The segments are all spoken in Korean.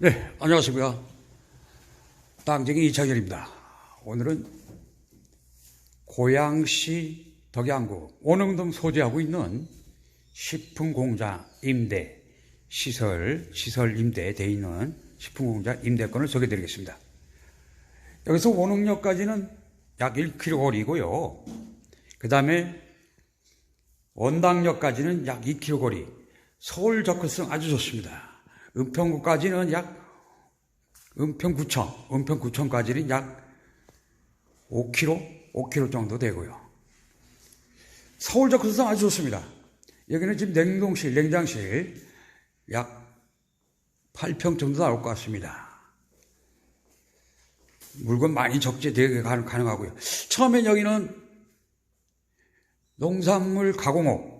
네, 안녕하십니까. 땅쟁이 이창현입니다. 오늘은 고양시 덕양구 원흥동 소재하고 있는 식품공장 임대 시설, 시설 임대돼 있는 식품공장 임대권을 소개해 드리겠습니다. 여기서 원흥역까지는 약 1km 거리고요. 그 다음에 원당역까지는 약 2km 거리. 서울 접근성 아주 좋습니다. 은평구까지는 약 은평구청, 은평구청까지는 약 5km, 5km 정도 되고요. 서울 접근성 아주 좋습니다. 여기는 지금 냉동실, 냉장실 약 8평 정도 나올 것 같습니다. 물건 많이 적재되게 가능하고요. 처음엔 여기는 농산물 가공업, 어,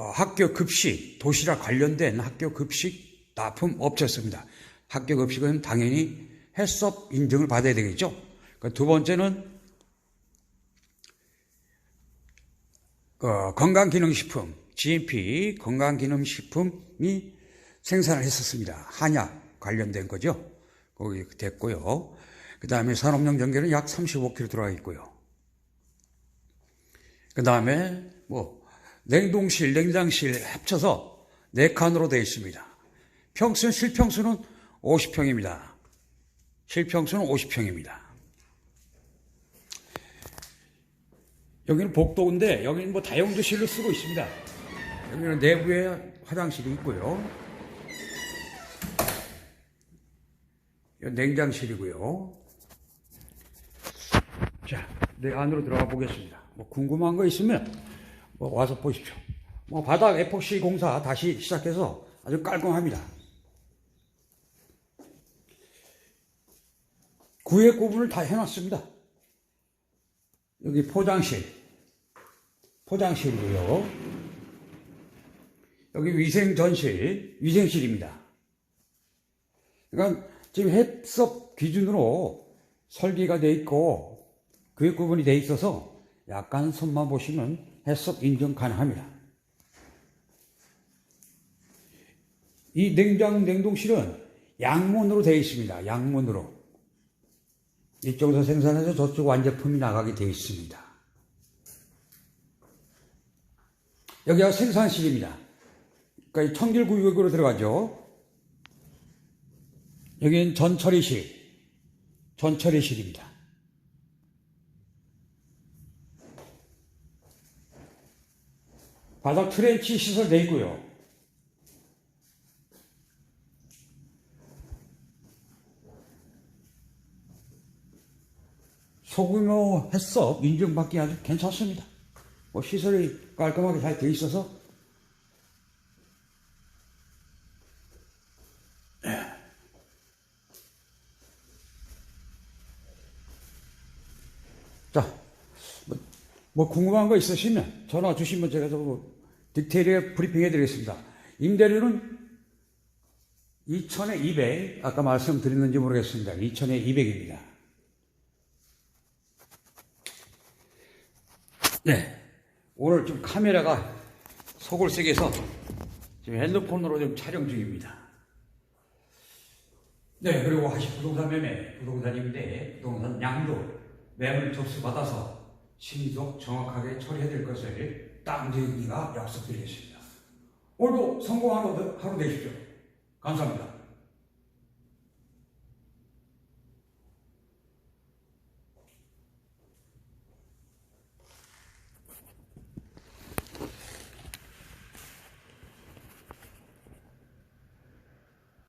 학교 급식, 도시락 관련된 학교 급식 납품 업체였습니다. 학교 급식은 당연히 해썹 인증을 받아야 되겠죠. 그두 번째는 어, 건강기능식품, GMP 건강기능식품이 생산을 했었습니다. 한약 관련된 거죠. 거기 됐고요. 그 다음에 산업용 전기는 약 35kg 들어가 있고요. 그 다음에 뭐 냉동실, 냉장실 합쳐서 네 칸으로 되어 있습니다. 평수는 실평수는 50평입니다. 실평수는 50평입니다. 여기는 복도인데 여기는 뭐 다용도실로 쓰고 있습니다. 여기는 내부에 화장실이 있고요. 냉장실이고요. 자, 내 안으로 들어가 보겠습니다. 뭐 궁금한 거 있으면 뭐 와서 보십시오. 뭐 바닥 에폭시 공사 다시 시작해서 아주 깔끔합니다. 구획 구분을 다 해놨습니다. 여기 포장실, 포장실이고요. 여기 위생전실, 위생실입니다. 그러니까 지금 해썹 기준으로 설계가 돼 있고 구획 구분이 돼 있어서 약간 손만 보시면 해썹 인정 가능합니다. 이 냉장 냉동실은 양문으로 되어 있습니다. 양문으로. 이쪽에서 생산해서 저쪽 완제품이 나가게 되어 있습니다. 여기가 생산실입니다. 그러니까 청길구역으로 들어가죠. 여기는 전처리실, 전처리실입니다. 바닥 트렌치 시설 되어 있고요. 소규모 해썹 인증받기 아주 괜찮습니다. 뭐 시설이 깔끔하게 잘 되어 있어서 자, 뭐, 뭐 궁금한 거 있으시면 전화 주시면 제가 좀 디테일하게 브리핑 해 드리겠습니다. 임대료는 2천에 200, 아까 말씀드렸는지 모르겠습니다. 2천에 200입니다. 네. 오늘 좀 카메라가 속을 세게 서 지금 핸드폰으로 좀 촬영 중입니다. 네, 그리고 하시 부동산 매매, 부동산 임대, 부동산 양도, 매물 접수 받아서 신속 정확하게 처리해야 될 것을 땅쟁이가 약속드리겠습니다. 오늘도 성공하는 하루 되십시오. 감사합니다.